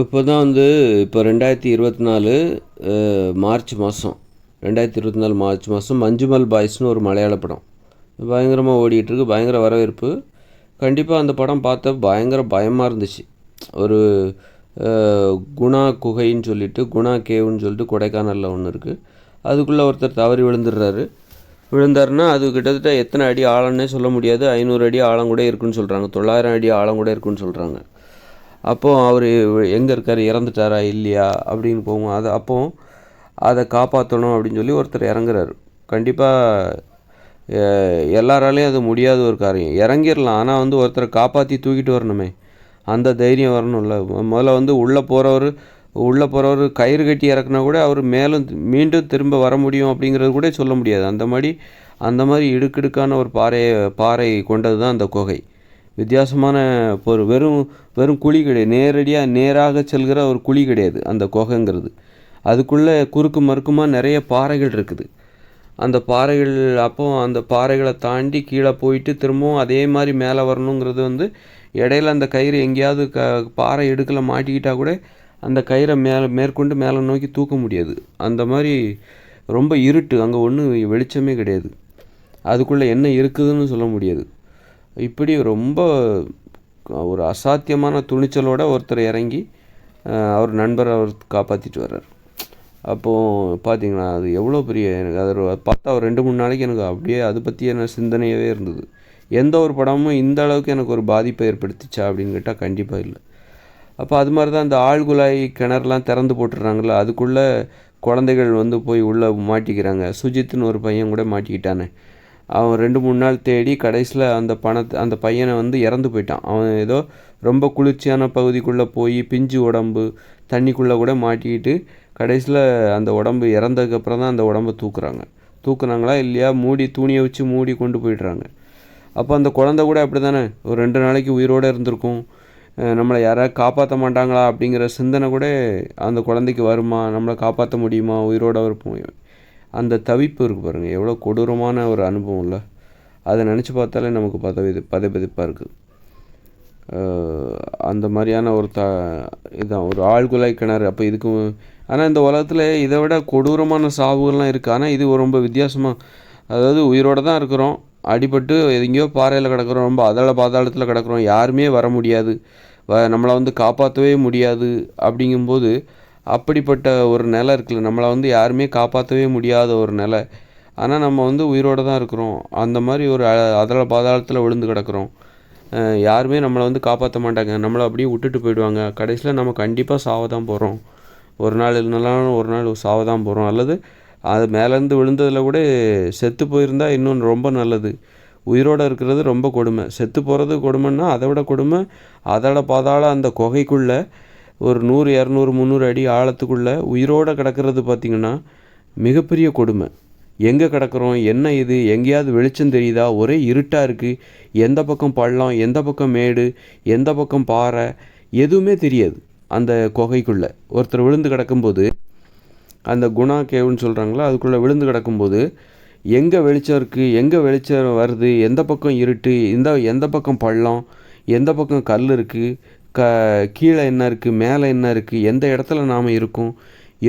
இப்போ தான் வந்து இப்போ ரெண்டாயிரத்தி இருபத்தி நாலு மார்ச் மாதம் ரெண்டாயிரத்தி இருபத்தி நாலு மார்ச் மாதம் மஞ்சுமல் பாய்ஸ்னு ஒரு மலையாள படம். பயங்கரமாக ஓடிட்டுருக்கு பயங்கர வரவேற்பு. கண்டிப்பாக அந்த படம் பார்த்த பயங்கர பயமாக இருந்துச்சு. ஒரு குணா குகைன்னு சொல்லிட்டு குணா கேவுன்னு சொல்லிட்டு கொடைக்கானலில் ஒன்று இருக்குது அதுக்குள்ளே ஒருத்தர் தவறி விழுந்துடுறாரு. விழுந்தாருன்னா அது கிட்டத்தட்ட எத்தனை அடி ஆழம்னே சொல்ல முடியாது. ஐநூறு அடி ஆழம் கூட இருக்குன்னு சொல்கிறாங்க தொள்ளாயிரம் அடி ஆழம் கூட இருக்குன்னு சொல்கிறாங்க அப்போது அவர் எங்கே இருக்கார்? இறந்துட்டாரா? இல்லையா? அப்படின்னு போகும். அது அப்போ அதை காப்பாற்றணும் அப்படின்னு சொல்லி ஒருத்தர் இறங்குறாரு. கண்டிப்பாக எல்லாராலையும் அது முடியாத ஒரு காரியம். இறங்கிடலாம். ஆனால் வந்து ஒருத்தரை காப்பாற்றி தூக்கிட்டு வரணுமே. அந்த தைரியம் வரணும்ல. முதல்ல வந்து உள்ளே போகிறவர் உள்ளே போகிறவர் கயிறு கட்டி இறக்குனா கூட அவர் மேலும் மீண்டும் திரும்ப வர முடியும் அப்படிங்கிறது கூட சொல்ல முடியாது. அந்த மாதிரி அந்த மாதிரி இடுக்கிடுக்கான ஒரு பாறையை பாறை கொண்டது தான் அந்த குகை. வித்தியாசமான ஒரு வெறும் வெறும் குழி கிடையாது. நேரடியாக நேராக செல்கிற ஒரு குழி கிடையாது அந்த குகைங்கிறது. அதுக்குள்ளே குறுக்கு மறுக்குமா நிறைய பாறைகள் இருக்குது. அந்த பாறைகள் அப்போ அந்த பாறைகளை தாண்டி கீழே போயிட்டு திரும்பவும் அதே மாதிரி மேலே வரணுங்கிறது வந்து இடையில அந்த கயிறு எங்கேயாவது க பாறை இடுக்கில் மாட்டிக்கிட்டால் கூட அந்த கயிறை மேலே மேற்கொண்டு மேலே நோக்கி தூக்க முடியாது. அந்த மாதிரி ரொம்ப இருட்டு. அங்கே ஒன்றும் வெளிச்சமே கிடையாது. அதுக்குள்ளே என்ன இருக்குதுன்னு சொல்ல முடியாது. இப்படி ரொம்ப ஒரு அசாத்தியமான துணிச்சலோடு ஒருத்தர் இறங்கி அவர் நண்பரை அவர் காப்பாற்றிட்டு வர்றார். அப்போது பார்த்தீங்கன்னா அது எவ்வளோ பெரிய எனக்கு அதை பார்த்தா ஒரு ரெண்டு மூணு நாளைக்கு எனக்கு அப்படியே அதை பற்றியான சிந்தனையாகவே இருந்தது. எந்த ஒரு படமும் இந்த அளவுக்கு எனக்கு ஒரு பாதிப்பை ஏற்படுத்திச்சா அப்படின்னு கேட்டால் கண்டிப்பாக இல்லை. அப்போ அது மாதிரி தான் இந்த ஆழ்குழாய் கிணறுலாம் திறந்து போட்டுடுறாங்கல்ல அதுக்குள்ளே குழந்தைகள் வந்து போய் உள்ளே மாட்டிக்கிறாங்க. சுஜித்னு ஒரு பையன் கூட மாட்டிக்கிட்டானே. அவன் ரெண்டு மூணு நாள் தேடி கடைசியில் அந்த பணத்தை அந்த பையனை வந்து இறந்து போயிட்டான். அவன் ஏதோ ரொம்ப குளிர்ச்சியான பகுதிக்குள்ளே போய் பிஞ்சு உடம்பு தண்ணிக்குள்ளே கூட மாட்டிக்கிட்டு கடைசியில் அந்த உடம்பு இறந்ததுக்கப்புறம் தான் அந்த உடம்பை தூக்குறாங்க. தூக்குனாங்களா இல்லையா? மூடி துணியை வச்சு மூடி கொண்டு போயிடுறாங்க. அப்போ அந்த குழந்தை கூட அப்படி தானே ஒரு ரெண்டு நாளைக்கு உயிரோடு இருந்திருக்கும். நம்மளை யாராவது காப்பாற்ற மாட்டாங்களா அப்படிங்கிற சிந்தனை கூட அந்த குழந்தைக்கு வருமா? நம்மளை காப்பாற்ற முடியுமா? உயிரோட இருப்போம் அந்த தவிப்பு இருக்குது பாருங்கள் எவ்வளோ கொடூரமான ஒரு அனுபவம் இல்லை அதை நினச்சி பார்த்தாலே நமக்கு பதவி பதைப்பதிப்பாக இருக்குது அந்த மாதிரியான ஒரு த இதுதான் ஒரு ஆழ்குழாய் கிணறு. அப்போ இதுக்கு ஆனால் இந்த உலகத்தில் இதை விட கொடூரமான சாவுகள்லாம் இருக்குது ஆனால் இது ரொம்ப வித்தியாசமாக அதாவது உயிரோடு தான் இருக்கிறோம். அடிபட்டு எங்கேயோ பாறையில் கிடக்கிறோம். ரொம்ப அதள பாதாளத்தில் கிடக்குறோம். யாருமே வர முடியாது. வ நம்மளை வந்து காப்பாற்றவே முடியாது. அப்படிங்கும்போது அப்படிப்பட்ட ஒரு நிலை இருக்குல்ல. நம்மளை வந்து யாருமே காப்பாற்றவே முடியாத ஒரு நிலை. ஆனால் நம்ம வந்து உயிரோடு தான் இருக்கிறோம். அந்த மாதிரி ஒரு அதில் பாதாளத்தில் விழுந்து கிடக்கிறோம். யாருமே நம்மளை வந்து காப்பாற்ற மாட்டாங்க. நம்மளை அப்படியே விட்டுட்டு போயிடுவாங்க. கடைசியில் நம்ம கண்டிப்பாக சாவ தான் போகிறோம் ஒரு நாள் இல்லைனாலும் ஒரு நாள் சாவ தான் போகிறோம் அல்லது அது மேலேருந்து விழுந்ததில் கூட செத்து போயிருந்தா இன்னும் ரொம்ப நல்லது. உயிரோடு இருக்கிறது ரொம்ப கொடுமை. செத்து போகிறது கொடுமைன்னா அதை விட கொடுமை அதோட பாதாள அந்த குகைக்குள்ளே ஒரு நூறு இரநூறு முந்நூறு அடி ஆழத்துக்குள்ளே உயிரோடு கிடக்கிறது பார்த்திங்கன்னா மிகப்பெரிய கொடுமை. எங்கே கிடக்கிறோம்? என்ன இது? எங்கேயாவது வெளிச்சம் தெரியுதா? ஒரே இருட்டாக இருக்குது எந்த பக்கம் பள்ளம்? எந்த பக்கம் மேடு? எந்த பக்கம் பாறை? எதுவுமே தெரியாது அந்த குகைக்குள்ளே. ஒருத்தர் விழுந்து கிடக்கும்போது அந்த குணா கேவுன்னு சொல்கிறாங்களா அதுக்குள்ளே விழுந்து கிடக்கும்போது எங்கே வெளிச்சம் இருக்குது எங்கே வெளிச்சம் வருது? எந்த பக்கம் இருட்டு? இந்த எந்த பக்கம் பள்ளம்? எந்த பக்கம் கல் இருக்குது க கீழே என்ன இருக்குது மேலே என்ன இருக்குது எந்த இடத்துல நாம் இருக்கோம்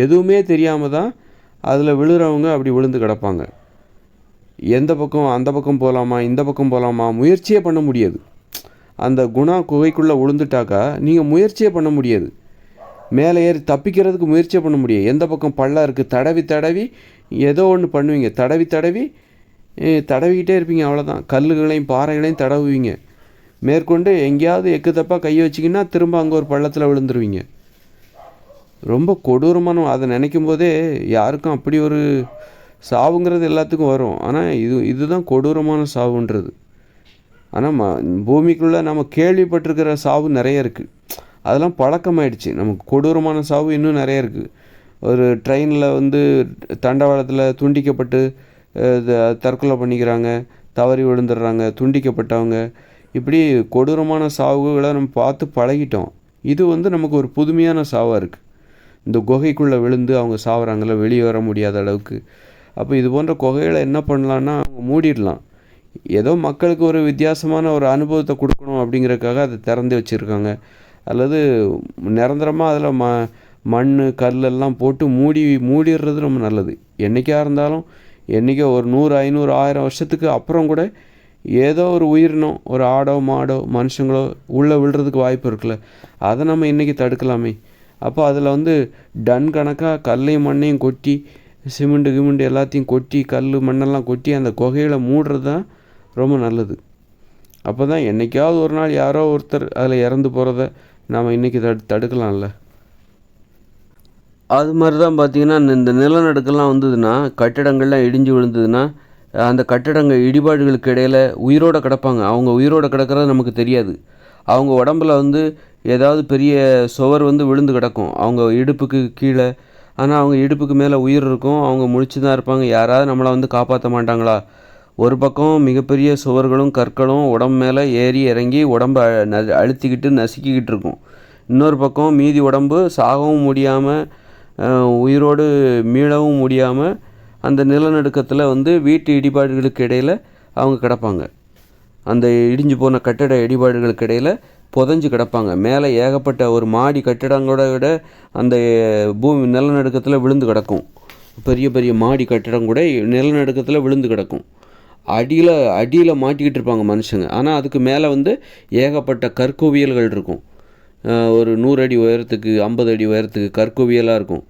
எதுவுமே தெரியாமல் தான் அதில் விழுகிறவங்க அப்படி விழுந்து கிடப்பாங்க. எந்த பக்கம் அந்த பக்கம் போகலாமா இந்த பக்கம் போகலாமா முயற்சியே பண்ண முடியாது. அந்த குணா குகைக்குள்ளே விழுந்துட்டாக்கா நீங்கள் முயற்சியே பண்ண முடியாது. மேலே ஏறி தப்பிக்கிறதுக்கு முயற்சியே பண்ண முடியாது. எந்த பக்கம் பள்ளம் இருக்குது தடவி தடவி ஏதோ ஒன்று பண்ணுவீங்க. தடவி தடவி தடவிக்கிட்டே இருப்பீங்க அவ்வளோதான் கல்லுகளையும் பாறைகளையும் தடவுவீங்க. மேற்கொண்டு எங்கேயாவது எக்கு தப்பாக கை வச்சிங்கன்னா திரும்ப அங்கே ஒரு பள்ளத்தில் விழுந்துருவீங்க. ரொம்ப கொடூரமான அதை நினைக்கும் போதே யாருக்கும் அப்படி ஒரு சாவுங்கிறது எல்லாத்துக்கும் வரும். ஆனால் இது இதுதான் கொடூரமான சாவுன்றது. ஆனால் ம பூமிக்குள்ளே நம்ம கேள்விப்பட்டிருக்கிற சாவு நிறைய இருக்குது அதெல்லாம் பழக்கமாயிடுச்சு. நமக்கு கொடூரமான சாவு இன்னும் நிறைய இருக்குது ஒரு ட்ரெயினில் வந்து தண்டவாளத்தில் துண்டிக்கப்பட்டு தற்கொலை பண்ணிக்கிறாங்க தவறி விழுந்துடுறாங்க துண்டிக்கப்பட்டவங்க இப்படி கொடூரமான சாவுகளை நம்ம பார்த்து பழகிட்டோம். இது வந்து நமக்கு ஒரு புதுமையான சாவாக இருக்குது இந்த குகைக்குள்ளே விழுந்து அவங்க சாவுறாங்கள வெளியே வர முடியாத அளவுக்கு. அப்போ இது போன்ற குகைகளை என்ன பண்ணலான்னா அவங்க மூடிடலாம். ஏதோ மக்களுக்கு ஒரு வித்தியாசமான ஒரு அனுபவத்தை கொடுக்கணும் அப்படிங்கிறதுக்காக அதை திறந்து வச்சுருக்காங்க. அல்லது நிரந்தரமாக அதில் ம மண் கல்லெல்லாம் போட்டு மூடி மூடிடுறது ரொம்ப நல்லது. என்றைக்காக இருந்தாலும் என்றைக்கோ ஒரு நூறு ஐநூறு ஆயிரம் வருஷத்துக்கு அப்புறம் கூட ஏதோ ஒரு உயிரினம் ஒரு ஆடோ மாடோ மனுஷங்களோ உள்ளே விழுறதுக்கு வாய்ப்பு இருக்குல்ல. அதை நம்ம இன்றைக்கி தடுக்கலாமே. அப்போ அதில் வந்து டன் கணக்காக கல்லையும் மண்ணையும் கொட்டி சிமெண்ட்டு கிமெண்டு எல்லாத்தையும் கொட்டி கல் மண்ணெல்லாம் கொட்டி அந்த குகையில் மூடுறது தான் ரொம்ப நல்லது. அப்போ தான் என்றைக்காவது ஒரு நாள் யாரோ ஒருத்தர் அதில் இறந்து போகிறத நாம் இன்றைக்கி தடு தடுக்கலாம்ல. அது மாதிரி தான் பார்த்தீங்கன்னா இந்த நிலநடுக்கெல்லாம் வந்ததுன்னா கட்டிடங்கள்லாம் இடிஞ்சு விழுந்ததுன்னா அந்த கட்டிடங்கள் இடிபாடுகளுக்கு இடையில் உயிரோடு கிடப்பாங்க. அவங்க உயிரோடு கிடக்கிறது நமக்கு தெரியாது. அவங்க உடம்புல வந்து ஏதாவது பெரிய சுவர் வந்து விழுந்து கிடக்கும். அவங்க இடுப்புக்கு கீழே. ஆனால் அவங்க இடுப்புக்கு மேலே உயிர் இருக்கும். அவங்க முழிச்சு தான் இருப்பாங்க. யாராவது நம்மளை வந்து காப்பாற்ற மாட்டாங்களா? ஒரு பக்கம் மிகப்பெரிய சுவர்களும் கற்களும் உடம்பு மேலே ஏறி இறங்கி உடம்பை ந அழுத்திக்கிட்டு நசுக்கிக்கிட்டு இருக்கும். இன்னொரு பக்கம் மீதி உடம்பு சாகவும் முடியாமல் உயிரோடு மீளவும் முடியாமல் அந்த நிலநடுக்கத்தில் வந்து வீட்டு இடிபாடுகளுக்கு இடையில் அவங்க கிடப்பாங்க. அந்த இடிஞ்சு போன கட்டட இடிபாடுகளுக்கு இடையில் புதஞ்சு கிடப்பாங்க. மேலே ஏகப்பட்ட ஒரு மாடி கட்டிடங்களோட விட அந்த பூமி நிலநடுக்கத்தில் விழுந்து கிடக்கும். பெரிய பெரிய மாடி கட்டிடம் கூட நிலநடுக்கத்தில் விழுந்து கிடக்கும். அடியில் அடியில் மாட்டிக்கிட்டு இருப்பாங்க மனுஷங்க. ஆனால் அதுக்கு மேலே வந்து ஏகப்பட்ட கற்கோவியல்கள் இருக்கும். ஒரு நூறு அடி உயரத்துக்கு ஐம்பது அடி உயரத்துக்கு கற்கோவியலாக இருக்கும்.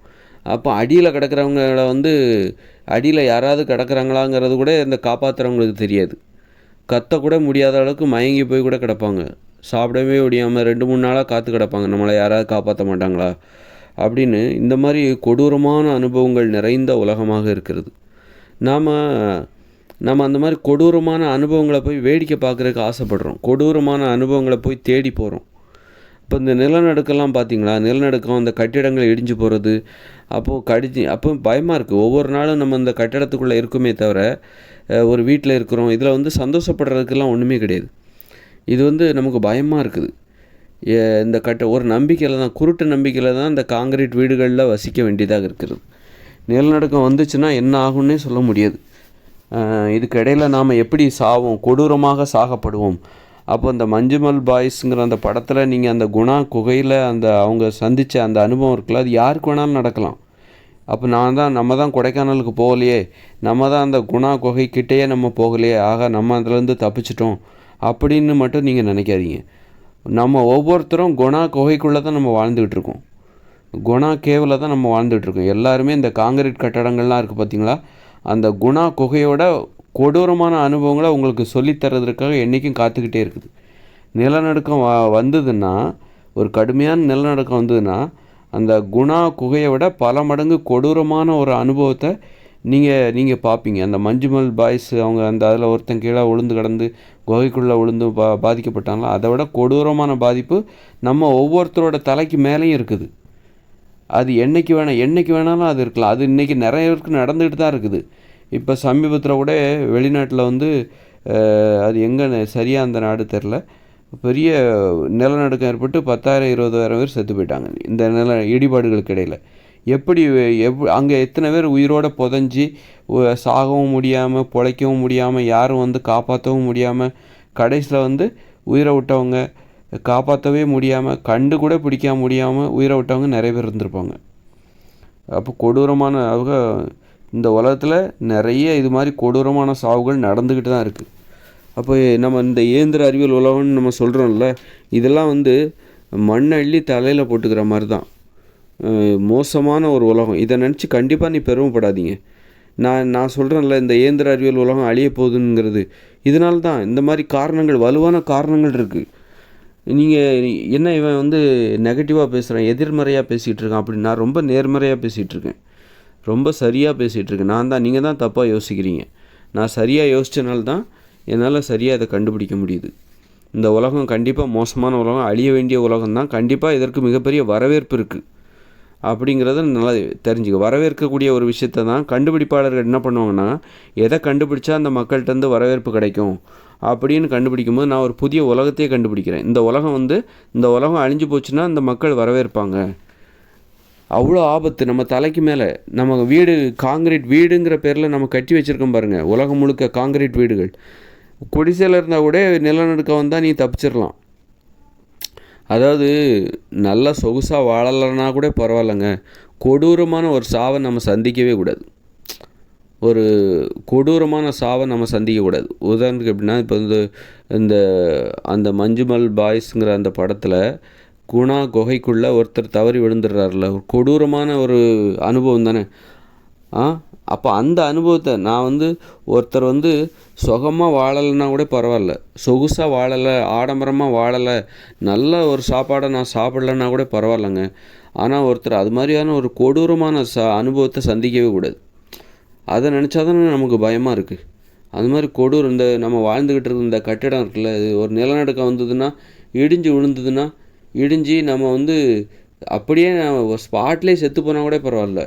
அப்போ அடியில் கிடக்கிறவங்கள வந்து அடியில் யாராவது கிடக்கிறாங்களாங்கிறது கூட இந்த காப்பாற்றுறவங்களுக்கு தெரியாது. கத்தக்கூட முடியாத அளவுக்கு மயங்கி போய் கூட கிடப்பாங்க. சாப்பிடவே முடியாமல் ரெண்டு மூணு நாளாக காத்து கிடப்பாங்க. நம்மளை யாராவது காப்பாற்ற மாட்டாங்களா? அப்படின்னு இந்த மாதிரி கொடூரமான அனுபவங்கள் நிறைந்த உலகமாக இருக்கிறது. நாம் நம்ம அந்த மாதிரி கொடூரமான அனுபவங்களை போய் வேடிக்கை பார்க்குறதுக்கு ஆசைப்படுறோம். கொடூரமான அனுபவங்களை போய் தேடி போகிறோம் இப்போ இந்த நிலநடுக்கெல்லாம் பார்த்தீங்களா? நிலநடுக்கம் அந்த கட்டிடங்கள் இடிஞ்சு போகிறது அப்போது கடிச்சு அப்போ பயமாக இருக்குது ஒவ்வொரு நாளும் நம்ம இந்த கட்டிடத்துக்குள்ளே இருக்குமே தவிர ஒரு வீட்டில் இருக்கிறோம் இதில் வந்து சந்தோஷப்படுறதுக்கெல்லாம் ஒன்றுமே கிடையாது. இது வந்து நமக்கு பயமாக இருக்குது. இந்த கட்ட ஒரு நம்பிக்கையில் தான் குருட்டு நம்பிக்கையில் தான் இந்த காங்கிரீட் வீடுகளில் வசிக்க வேண்டியதாக இருக்கிறது நிலநடுக்கம் வந்துச்சுன்னா என்ன ஆகும்னே சொல்ல முடியாது. இதுக்கு இடையில் நாம் எப்படி சாவோம்? கொடூரமாக சாகப்படுவோம். அப்போ இந்த மஞ்சுமல் பாய்ஸுங்கிற அந்த படத்தில் நீங்கள் அந்த குணா குகையில் அந்த அவங்க சந்தித்த அந்த அனுபவம் இருக்குல்ல அது யாருக்கு வேணாலும் நடக்கலாம். அப்போ நான் தான் நம்ம தான் கொடைக்கானலுக்கு போகலையே நம்ம தான் அந்த குணா குகைக்கிட்டேயே நம்ம போகலையே ஆக நம்ம அதுலேருந்து தப்பிச்சிட்டோம் அப்படின்னு மட்டும் நீங்கள் நினைக்காதீங்க. நம்ம ஒவ்வொருத்தரும் குணா குகைக்குள்ளே தான் நம்ம வாழ்ந்துக்கிட்டு இருக்கோம். குணா கேவில் தான் நம்ம வாழ்ந்துகிட்ருக்கோம் எல்லாருமே இந்த காங்கிரீட் கட்டடங்கள்லாம் இருக்குது பார்த்தீங்களா அந்த குணா குகையோட கொடூரமான அனுபவங்களை உங்களுக்கு சொல்லித்தரதுக்காக என்றைக்கும் காத்துக்கிட்டே இருக்குது. நிலநடுக்கம் வ வந்ததுன்னா ஒரு கடுமையான நிலநடுக்கம் வந்ததுன்னா அந்த குணா குகையை விட பல மடங்கு கொடூரமான ஒரு அனுபவத்தை நீங்கள் நீங்கள் பார்ப்பீங்க. அந்த மஞ்சுமல் பாய்ஸ் அவங்க அந்த அதில் ஒருத்தன் கீழே உளுந்து கிடந்து குகைக்குள்ளே உளுந்து பா பாதிக்கப்பட்டாங்களோ? அதை விட கொடூரமான பாதிப்பு நம்ம ஒவ்வொருத்தரோட தலைக்கு மேலேயும் இருக்குது. அது என்றைக்கு வேணால் என்றைக்கு வேணாலும் அது இருக்கலாம். அது இன்றைக்கி நிறைய பேருக்கு நடந்துக்கிட்டு தான் இருக்குது. இப்போ சமீபத்தில் கூட வெளிநாட்டில் வந்து அது எங்கே சரியாக அந்த நாடு தெரில. பெரிய நிலநடுக்கம் ஏற்பட்டு பத்தாயிரம் இருபதாயிரம் பேர் செத்து போயிட்டாங்க. இந்த நில இடிபாடுகளுக்கு இடையில். எப்படி எப் அங்கே எத்தனை பேர் உயிரோடு புதஞ்சி சாகவும் முடியாமல் பிழைக்கவும் முடியாமல் யாரும் வந்து காப்பாற்றவும் முடியாமல் கடைசியில் வந்து உயிரை விட்டவங்க காப்பாற்றவே முடியாமல் கண்டு கூட பிடிக்க முடியாமல் உயிரை விட்டவங்க நிறைய பேர் இருந்திருப்பாங்க. அப்போ கொடூரமான அவங்க இந்த உலகத்தில் நிறைய இது மாதிரி கொடூரமான சாவுகள் நடந்துக்கிட்டு தான் இருக்குது அப்போ நம்ம இந்த இயந்திர அறிவியல் உலகம்னு நம்ம சொல்கிறோம்ல இதெல்லாம் வந்து மண் அள்ளி தலையில் போட்டுக்கிற மாதிரி தான். மோசமான ஒரு உலகம். இதை நினச்சி கண்டிப்பாக நீ பெருமைப்படாதீங்க. நான் நான் சொல்கிறேன்ல இந்த இயந்திர அறிவியல் உலகம் அழிய போகுதுங்கிறது. இதனால தான் இந்த மாதிரி காரணங்கள் வலுவான காரணங்கள் இருக்குது நீங்கள் என்ன இவன் வந்து நெகட்டிவாக பேசுகிறேன் எதிர்மறையாக பேசிகிட்டு இருக்கான் அப்படின்னு நான் ரொம்ப நேர்மறையாக பேசிகிட்டு இருக்கேன். ரொம்ப சரியாக பேசிகிட்ருக்கு நான் தான் நீங்கள் தான் தப்பாக யோசிக்கிறீங்க. நான் சரியாக யோசித்தனால தான் என்னால் சரியாக அதை கண்டுபிடிக்க முடியுது. இந்த உலகம் கண்டிப்பாக மோசமான உலகம் அழிய வேண்டிய உலகம் தான். கண்டிப்பாக இதற்கு மிகப்பெரிய வரவேற்பு இருக்குது அப்படிங்கிறத நல்லா தெரிஞ்சுக்க. வரவேற்கக்கூடிய ஒரு விஷயத்த தான் கண்டுபிடிப்பாளர்கள் என்ன பண்ணுவாங்கன்னா எதை கண்டுபிடிச்சா அந்த மக்கள்கிட்ட வரவேற்பு கிடைக்கும்? அப்படின்னு கண்டுபிடிக்கும் போது நான் ஒரு புதிய உலகத்தையே கண்டுபிடிக்கிறேன். இந்த உலகம் வந்து இந்த உலகம் அழிஞ்சு போச்சுன்னா இந்த மக்கள் வரவேற்பாங்க. அவ்வளோ ஆபத்து. நம்ம தலைக்கு மேலே நம்ம வீடு காங்கிரீட் வீடுங்கிற பேரில் நம்ம கட்டி வச்சுருக்கோம் பாருங்கள் உலகம் முழுக்க காங்கிரீட் வீடுகள். குடிசையில் இருந்தால் கூட நிலநடுக்கம் வந்தால் நீ தப்பிச்சிடலாம் அதாவது நல்லா சொகுசாக வாழலைன்னா கூட பரவாயில்லைங்க. கொடூரமான ஒரு சாவை நம்ம சந்திக்கவே கூடாது. ஒரு கொடூரமான சாவை நம்ம சந்திக்கக்கூடாது உதாரணத்துக்கு எப்படின்னா இப்போ வந்து இந்த அந்த மஞ்சுமல் பாய்ஸுங்கிற அந்த படத்தில் குணா குகைக்குள்ளே ஒருத்தர் தவறி விழுந்துடுறாருல ஒரு கொடூரமான ஒரு அனுபவம் தானே. ஆ? அப்போ அந்த அனுபவத்தை நான் வந்து ஒருத்தர் வந்து சுகமாக வாழலைன்னா கூட பரவாயில்ல. சொகுசாக வாழலை ஆடம்பரமாக வாழலை நல்ல ஒரு சாப்பாடை நான் சாப்பிட்லன்னா கூட பரவாயில்லைங்க. ஆனால் ஒருத்தர் அது மாதிரியான ஒரு கொடூரமான ச அனுபவத்தை சந்திக்கவே கூடாது. அதை நினச்சா தானே நமக்கு பயமாக இருக்குது அது மாதிரி கொடூர் இந்த நம்ம வாழ்ந்துக்கிட்டு இருக்க இந்த கட்டிடம் இருக்குல்ல இது ஒரு நிலநடுக்கம் வந்ததுன்னா இடிஞ்சு விழுந்ததுன்னா இடிஞ்சு நம்ம வந்து அப்படியே நம்ம ஸ்பாட்லேயே செத்து போனால் கூட பரவாயில்ல.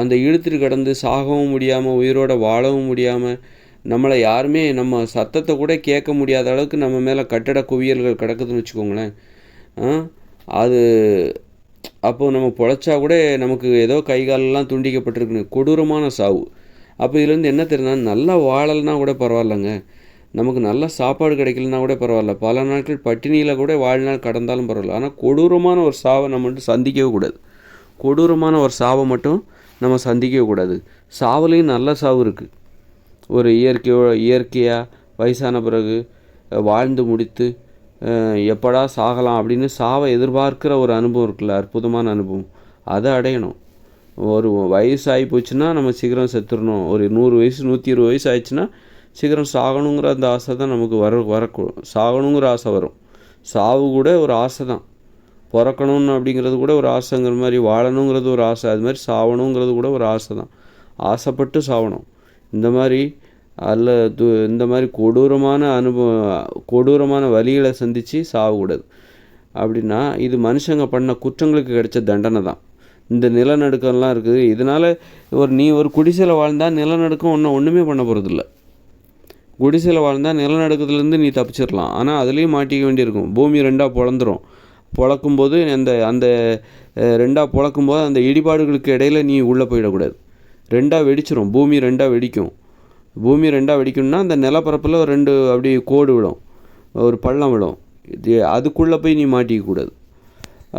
அந்த இழுத்துட்டு கிடந்து சாகவும் முடியாமல் உயிரோட வாழவும் முடியாமல் நம்மளை யாருமே நம்ம சத்தத்தை கூட கேட்க முடியாத அளவுக்கு நம்ம மேலே கட்டட குவியல்கள் கிடக்குதுன்னு வச்சுக்கோங்களேன். அது அப்போது நம்ம பொழைச்சா கூட நமக்கு ஏதோ கை காலெல்லாம் துண்டிக்கப்பட்டிருக்குன்னு கொடூரமான சாவு. அப்போ இதுலேருந்து என்ன தெரியுதுன்னா நல்லா வாழலைன்னா கூட பரவாயில்லங்க. நமக்கு நல்ல சாப்பாடு கிடைக்கலனா கூட பரவாயில்ல. பல நாட்கள் பட்டினியில் கூட வாழ்நாள் கடந்தாலும் பரவாயில்ல. ஆனால் கொடூரமான ஒரு சாவை நம்ம மட்டும் சந்திக்கவே கூடாது. கொடூரமான ஒரு சாவை மட்டும் நம்ம சந்திக்கவே கூடாது. சாவுலேயும் நல்ல சாவு இருக்குது ஒரு இயற்கையோ இயற்கையாக வயசான பிறகு வாழ்ந்து முடித்து எப்படா சாகலாம் அப்படின்னு சாவை எதிர்பார்க்குற ஒரு அனுபவம் இருக்குல்ல அற்புதமான அனுபவம். அதை அடையணும். ஒரு வயசு ஆகி போச்சுன்னா நம்ம சீக்கிரம் செத்துடணும் ஒரு நூறு வயசு நூற்றி இருபது வயசு ஆயிடுச்சுன்னா சீக்கிரம் சாகணுங்கிற அந்த ஆசை தான் நமக்கு வர வர சாகணுங்கிற ஆசை வரும். சாவு கூட ஒரு ஆசை தான். பிறக்கணும்னு அப்படிங்கிறது கூட ஒரு ஆசைங்கிற மாதிரி வாழணுங்கிறது ஒரு ஆசை. அது மாதிரி சாவணுங்கிறது கூட ஒரு ஆசை தான். ஆசைப்பட்டு சாவணும். இந்த மாதிரி அல்ல து இந்த மாதிரி கொடூரமான அனுபவம் கொடூரமான வழிகளை சந்தித்து சாகக்கூடாது அப்படின்னா இது மனுஷங்க பண்ண குற்றங்களுக்கு கிடைச்ச தண்டனை தான். இந்த நிலநடுக்கம்லாம் இருக்குது. இதனால் ஒரு நீ ஒரு குடிசையில் வாழ்ந்தால் நிலநடுக்கம் ஒன்றும் ஒன்றுமே பண்ண போகிறதில்ல குடிசையில் வாழ்ந்தால் நிலநடுக்கத்துலேருந்து நீ தப்பிச்சிடலாம் ஆனால் அதுலேயும் மாட்டிக்க வேண்டியிருக்கும். பூமி ரெண்டாக பொழந்துரும். பொழக்கும்போது அந்த அந்த ரெண்டாக பொழக்கும்போது அந்த இடிபாடுகளுக்கு இடையில் நீ உள்ளே போயிடக்கூடாது. ரெண்டாக வெடிச்சிரும். பூமி ரெண்டாக வெடிக்கும். பூமி ரெண்டாக வெடிக்கணும்னா அந்த நிலப்பரப்பில் ஒரு ரெண்டு அப்படி கோடு விடும் ஒரு பள்ளம் விடும் இது அதுக்குள்ளே போய் நீ மாட்டிக்கக்கூடாது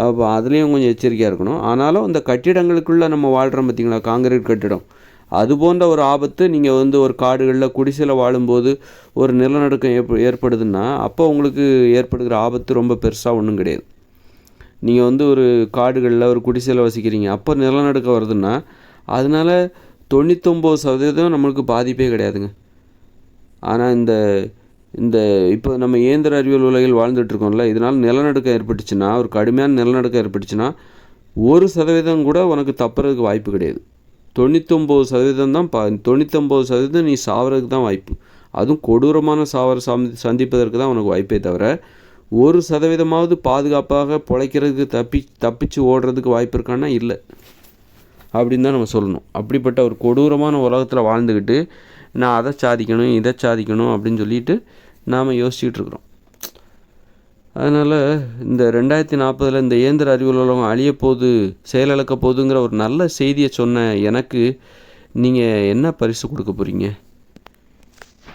அப்போ அதுலேயும் கொஞ்சம் எச்சரிக்கையாக இருக்கணும். ஆனாலும் அந்த கட்டிடங்களுக்குள்ளே நம்ம வாழ்கிறோம் பார்த்திங்களா காங்கிரீட் கட்டிடம். அது போன்ற ஒரு ஆபத்து நீங்கள் வந்து ஒரு காடுகளில் குடிசையில் வாழும்போது ஒரு நிலநடுக்கம் ஏற்ப ஏற்படுதுன்னா அப்போ உங்களுக்கு ஏற்படுகிற ஆபத்து ரொம்ப பெருசாக ஒன்றும் கிடையாது. நீங்கள் வந்து ஒரு காடுகளில் ஒரு குடிசையில் வசிக்கிறீங்க அப்போ நிலநடுக்கம் வருதுன்னா அதனால் தொண்ணூத்தொம்பது சதவீதம் நம்மளுக்கு பாதிப்பே கிடையாதுங்க. ஆனால் இந்த இந்த இப்போ நம்ம இயந்திர அறிவியல் உலகில் வாழ்ந்துட்டுருக்கோம்ல இதனால் நிலநடுக்கம் ஏற்பட்டுச்சுன்னா ஒரு கடுமையான நிலநடுக்கம் ஏற்பட்டுச்சுன்னா ஒரு சதவீதம் கூட உனக்கு தப்புறதுக்கு வாய்ப்பு கிடையாது. தொண்ணூத்தொம்பது சதவீதம் தான் பா தொண்ணூத்தொம்பது சதவீதம் நீ சாவறதுக்கு தான் வாய்ப்பு. அதுவும் கொடூரமான சாவர சந்தி சந்திப்பதற்கு தான் உனக்கு வாய்ப்பே தவிர ஒரு சதவீதமாவது பாதுகாப்பாக பிழைக்கிறதுக்கு தப்பி தப்பிச்சு ஓடுறதுக்கு வாய்ப்பு இருக்கான்னா இல்லை. அப்படின்னு தான் நம்ம சொல்லணும். அப்படிப்பட்ட ஒரு கொடூரமான உலகத்தில் வாழ்ந்துக்கிட்டு நான் அதை சாதிக்கணும் இதை சாதிக்கணும் அப்படின்னு சொல்லிட்டு நாம் யோசிச்சுட்டு இருக்கிறோம். அதனால் இந்த ரெண்டாயிரத்தி நாற்பதில் இந்த இயந்திர அறிவியல் உலகம் அழிய போகுது செயலிழக்க போகுதுங்கிற ஒரு நல்ல செய்தியை சொன்ன எனக்கு நீங்கள் என்ன பரிசு கொடுக்க போகிறீங்க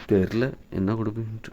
தெரில என்ன கொடுப்பீங்கன்ட்டு.